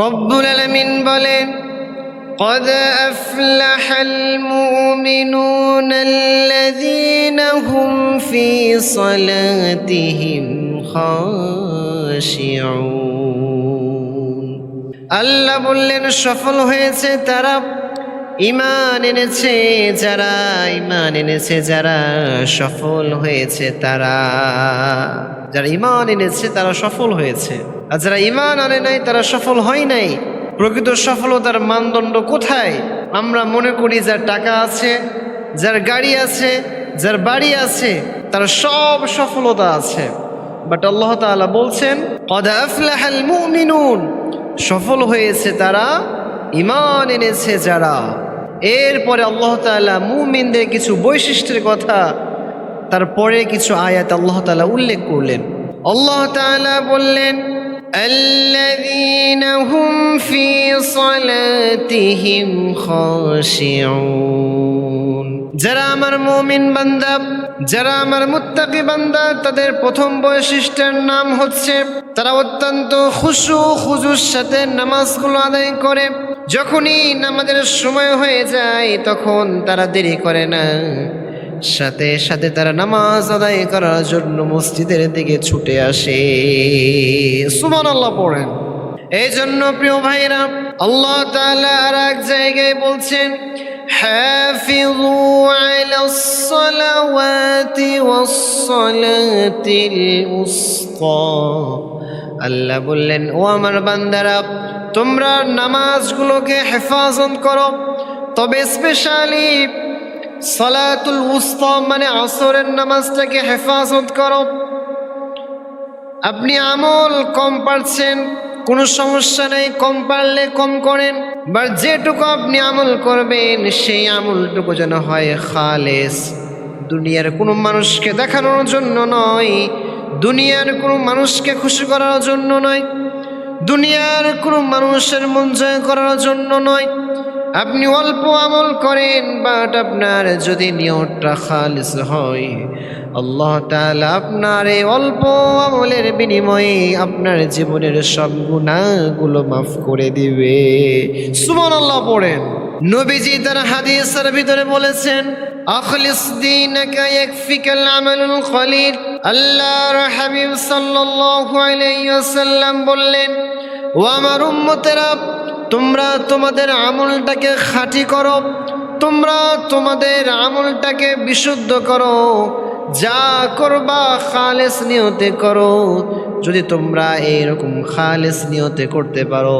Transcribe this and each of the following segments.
রব্বুল আলমিন বলেন قد أفلح المؤمنون الذين هم في صلاتهم خاشعون আল্লাহ বললেন সফল হয়েছে তারা ইমান এনেছে যারা ইমান এনেছে যারা সফল হয়েছে তারা যারা ইমান এনেছে তারা সফল হয়েছে আর যারা ইমান আনে নাই, তারা সফল হয় নাই। প্রকৃত সফলতার মানদণ্ড কোথায়? আমরা মনে করি যার টাকা আছে, যার গাড়ি আছে, যার বাড়ি আছে, তার সব সফলতা আছে। বাট আল্লাহ তাআলা বলছেন, কদ আফলাহাল মুমিনুন। সফল হয়েছে তারা ইমান এনেছে যারা। এরপরে আল্লাহ তাআলা মুমিনদের কিছু বৈশিষ্ট্যের কথা, তারপরে কিছু আয়াত আল্লাহ তাআলা উল্লেখ করলেন। আল্লাহ তাআলা বললেন الذين هم في صلاتهم خاشعون যারা আমার মুমিন বান্দা যারা আমার মুত্তাকি বান্দা তাদের প্রথম বৈশিষ্ট্যের নাম হচ্ছে তারা অত্যন্ত খুশু খুজুর সাথে নামাজগুলো আদায় করে যখনই নামাজের সময় হয়ে যায় তখন তারা দেরি করে না সাথে সাথে তারা নামাজ আদায় করার জন্য মসজিদের দিকে ছুটে আসে সুমান আল্লাহ পড়েন এই জন্য প্রিয় ভাইরা আল্লাহ তাআলা আর এক জায়গায় বলছেন حافظوا على الصلوات والصلاة الوسطى আল্লাহ বললেন ও আমার বান্দারা তোমরা নামাজগুলোকে হেফাজত করো তবে স্পেশালি সলাতুল উস্তা মানে আসরের নামাজটাকে হেফাজত করো। আপনি আমল কম পারছেন, কোনো সমস্যা নেই, কম পারলে কম করেন বা যেটুকু আপনি আমল করবেন, সেই আমলটুকু যেন হয় খালেস। দুনিয়ার কোনো মানুষকে দেখানোর জন্য নয়, দুনিয়ার কোনো মানুষকে খুশি করার জন্য নয়, দুনিয়ার কোনো মানুষের মন জয় করার জন্য নয় আপনি অল্প আমল করেন বাট আপনার যদি নিয়তটা খালিস হয়, আল্লাহ তাআলা আপনার এই অল্প আমলের বিনিময়ে আপনার জীবনের সব গুণাগুলো মাফ করে দিবে। সুমন আল্লাহ পড়েন। নবীজি তার হাদিসের ভিতরে বলেছেন, আখলিস দীনাকা ইয়াকফিকাল আমালুল কলিল আল্লাহর হাবিব সাল্লাল্লাহু আলাইহি ওয়াসাল্লাম বললেন, ও আমার উম্মতেরা তোমরা তোমাদের আমলটাকে খাঁটি করো, তোমরা তোমাদের আমলটাকে বিশুদ্ধ করো, যা করবা খালেস নিয়তে করো। যদি তোমরা এইরকম খালেস নিয়তে করতে পারো,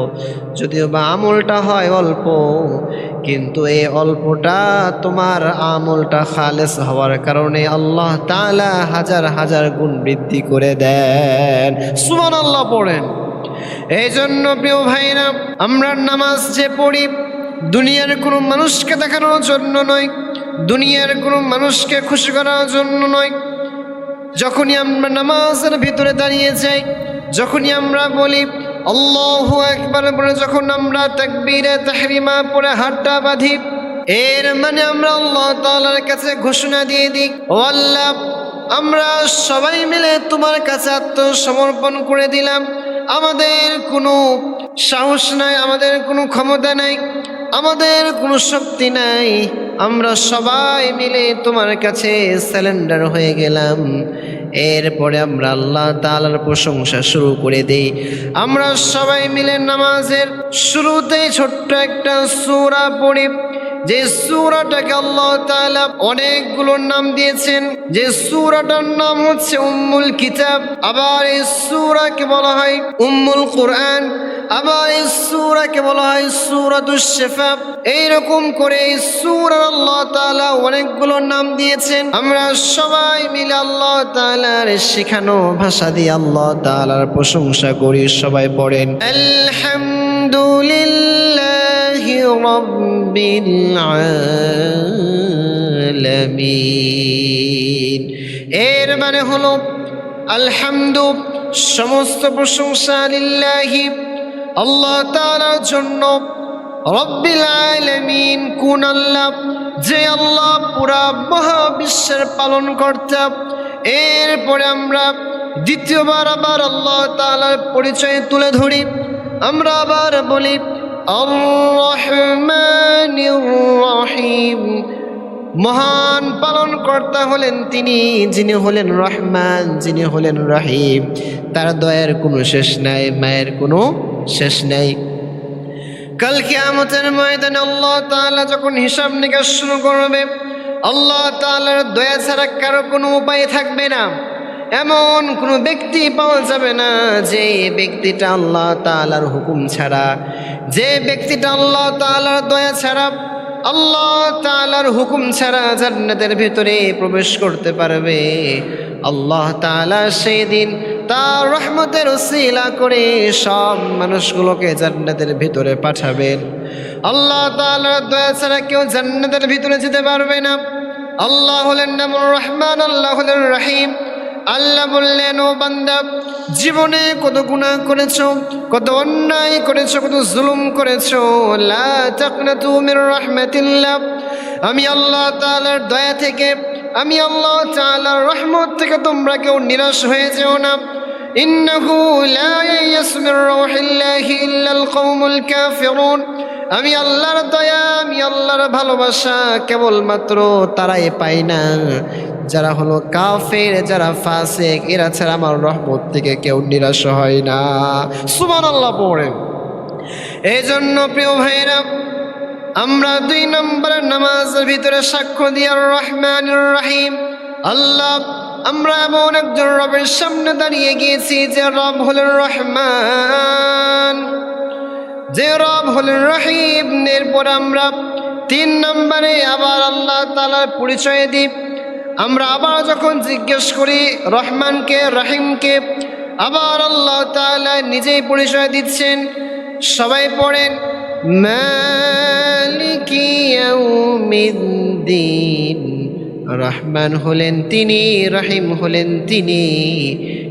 যদিও বা আমলটা হয় অল্প, কিন্তু এই অল্পটা তোমার আমলটা খালেস হওয়ার কারণে আল্লাহ তাআলা হাজার হাজার গুণ বৃদ্ধি করে দেন। সুমান আল্লাহ পড়েন। এই জন্য প্রিয় ভাইরা, আমরা নামাজ যে পড়ি, দুনিয়ার কোনো মানুষকে দেখানোর জন্য নয়, দুনিয়ার কোনো মানুষকে খুশি করার জন্য নয়। যখনই আমরা নামাজের ভিতরে দাঁড়িয়ে যাই, যখনই আমরা বলি, আল্লাহ একবার বলে যখন আমরা তাকবীরে তাহরিমা পরে হাতটা বাঁধি, এর মানে আমরা আল্লাহ তাআলার কাছে ঘোষণা দিয়ে দিই, ও আল্লাহ, আমরা সবাই মিলে তোমার কাছে আত্মসমর্পণ করে দিলাম। আমাদের কোনো সাহস নাই, আমাদের কোনো ক্ষমতা নাই, আমাদের কোনো শক্তি নাই। আমরা সবাই মিলে তোমার কাছে স্যালেন্ডার হয়ে গেলাম। এরপরে আমরা আল্লাহ তালার প্রশংসা শুরু করে দিই। আমরা সবাই মিলে নামাজের শুরুতেই ছোট্ট একটা সুরা পড়ি। যে সুরাটাকে আল্লাহ তাআলা অনেকগুলো নাম দিয়েছেন, যে সুরাটার নাম হচ্ছে উম্মুল কিতাব। আবার এই সুরাকে বলা হয় উম্মুল কোরআন। আবার এই সুরাকে বলা হয় সুরাতুশ শিফা। এইরকম করে এই সুরার আল্লাহ তাআলা অনেকগুলো নাম দিয়েছেন। আমরা সবাই মিলে আল্লাহ তাআলার শেখানো ভাষা দিয়ে আল্লাহ তাআলার প্রশংসা করি, সবাই পড়েন। আলহামদুলিল্লাহ আলামিন। এর মানে হলো, আলহামদু, সমস্ত প্রশংসা লিল্লাহি। আল্লাহ তাআলার জন্য রব্বিল আলামিন কোন আল্লাহ, যে আল্লাহ পুরা মহাবিশ্বের পালন কর্তা এরপরে আমরা দ্বিতীয়বার আবার আল্লাহ তাআলার পরিচয় তুলে ধরি। আমরা আবার বলি মহান পালন কর্তা হলেন তিনি, যিনি হলেন রহমান, যিনি হলেন রহিম। তার দয়ার কোনো শেষ নাই, মায়ের কোনো শেষ নাই। কাল কিয়ামতের ময়দানে আল্লাহ তাআলা যখন হিসাব নিকাশ শুরু করবে, আল্লাহ তাআলার দয়া ছাড়া কারও কোনো উপায় থাকবে না। এমন কোনো ব্যক্তি পাওয়া যাবে না যে ব্যক্তিটা আল্লাহ তালার হুকুম ছাড়া। যে ব্যক্তিটা আল্লাহ তালার দয়া ছাড়া, আল্লাহ তালার হুকুম ছাড়া জান্নাতের ভিতরে প্রবেশ করতে পারবে। আল্লাহ তাআলা সেই দিন তার রহমতের উসিলা করে সব মানুষগুলোকে জান্নাতের ভিতরে পাঠাবেন। আল্লাহ তালার দয়া ছাড়া কেউ জান্নাতের ভিতরে যেতে পারবে না। আল্লাহ হলেন নামুর রহমান, আল্লাহ হলেন রহিম। আল্লাহ বললেন, ও বান্দা, জীবনে কত গুণা করেছ, কত অন্যায় করেছ, কত জুলুম করেছ। আমি আল্লাহ তাআলার দয়া থেকে, আমি আল্লাহ তাআলার রহমত থেকে তোমরা কেউ নিরাশ হয়ে যেও না। ইন্নাহু লা ইয়াসু মির রাহিল্লাহি ইল্লাল কওমুল কাফিরুন। আমি আল্লাহর দয়া, আমি আল্লাহর ভালোবাসা কেবলমাত্র তারাই পাই না। যারা হলো কাফের, যারা ফাসেক, এরা ছাড়া আমার রহমত থেকে কেউ নিরাশ হয় না। সুমান আল্লাহ পড়েন। এই জন্য প্রিয় ভাইরা আমরা দুই নম্বরের নামাজের ভিতরে সাক্ষ্য দিয়ার রহমান রাহিম। আল্লাহ, আমরা এমন একজন রবের সামনে দাঁড়িয়ে গিয়েছি যে রব হলেন রহমান। যে রব হলেন রহিম, এরপর আমরা তিন নম্বরে আবার আল্লাহ তালার পরিচয় দিই। আমরা আবার যখন জিজ্ঞেস করি রহমানকে, রহিমকে, আবার আল্লাহ তালা নিজেই পরিচয় দিচ্ছেন। সবাই পড়েন রহমান হলেন তিনি, রহিম হলেন তিনি।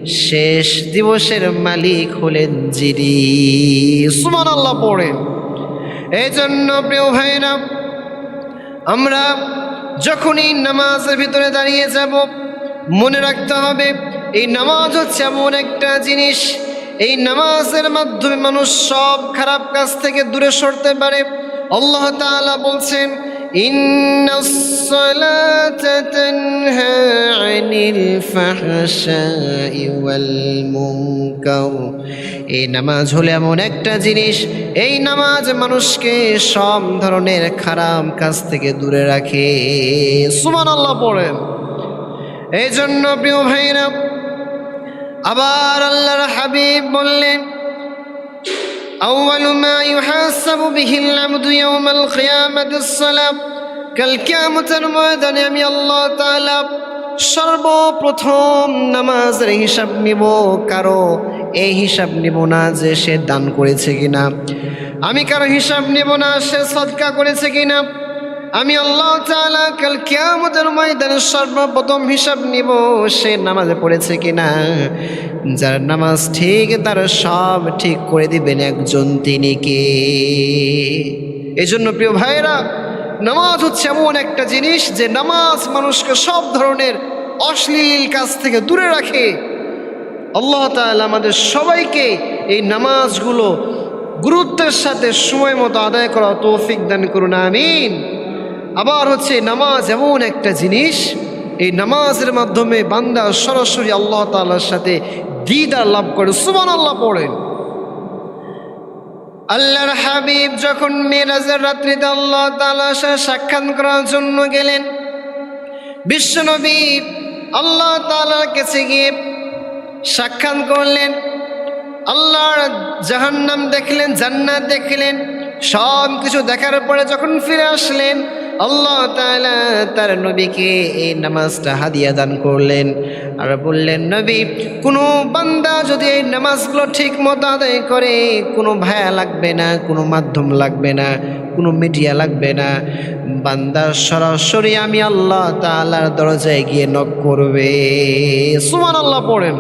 শেষ দিবসের মালিক হলেন যিনি। সুমান আল্লাহ পড়েন এই জন্য প্রিয় ভাইরা, আমরা যখনই নামাজের ভিতরে দাঁড়িয়ে যাব, মনে রাখতে হবে, এই নামাজ হচ্ছে এমন একটা জিনিস, এই নামাজের মাধ্যমে মানুষ সব খারাপ কাজ থেকে দূরে সরতে পারে। আল্লাহ তাআলা বলছেন إن الصلاة تنهى عن الفحشاء والمنكر এই নামাজ হলো এমন একটা জিনিস এই নামাজ মানুষকে সব ধরনের খারাপ কাজ থেকে দূরে রাখে সুমান আল্লাহ পড়েন এই জন্য প্রিয় ভাইরা আবার আল্লাহর হাবিব বললেন أول ما يحاسب به العبد يوم القيامة الصلاة কাল কিয়ামতের ময়দানে আমি আল্লাহ তাআলা সর্বপ্রথম নামাজের হিসাব নিব কারো এই হিসাব নিব না যে সে দান করেছে কিনা আমি কারো হিসাব নিব না সে সদকা করেছে কিনা আমি আল্লাহ তাআলা কাল কিয়ামতের ময়দানে সর্বপ্রথম হিসাব নিব সে নামাজে পড়েছে কিনা। যার নামাজ ঠিক, তার সব ঠিক করে দিবেন একজন তিনি কে? এই জন্য প্রিয় ভাইরা নামাজ হচ্ছে এমন একটা জিনিস যে নামাজ মানুষকে সব ধরনের অশ্লীল কাজ থেকে দূরে রাখে। আল্লাহ তাআলা আমাদের সবাইকে এই নামাজগুলো গুরুত্বের সাথে সময় মতো আদায় করা তৌফিক দান করুন, আমিন। আবার হচ্ছে নামাজ এমন একটা জিনিস, এই নামাজের মাধ্যমে বান্দা সরাসরি আল্লাহ তাআলার সাথে দিদার লাভ করে। সুমান আল্লাহ পড়েন। আল্লাহর হাবিব যখন মেরাজের রাত্রিতে আল্লাহ তাআলার সাথে সাক্ষাৎ করার জন্য গেলেন, বিশ্বনবী আল্লাহ তাআলার কাছে গিয়ে সাক্ষাৎ করলেন। আল্লাহর জাহান্নাম দেখলেন, জান্নাত দেখলেন সব কিছু দেখার পরে যখন ফিরে আসলেন আল্লাহ তাআলা তার নবীকে এই নামাজটা হাদিয়া দান করলেন আর বললেন, নবী, কোনো বান্দা যদি এই নামাজগুলো ঠিক মতো আদায় করে, কোনো ভায়া লাগবে না, কোনো মাধ্যম লাগবে না, কোনো মিডিয়া লাগবে না, বান্দা সরাসরি আমি আল্লাহ তাআলার দরজায় গিয়ে নক করবে। সুমান আল্লাহ পড়েন।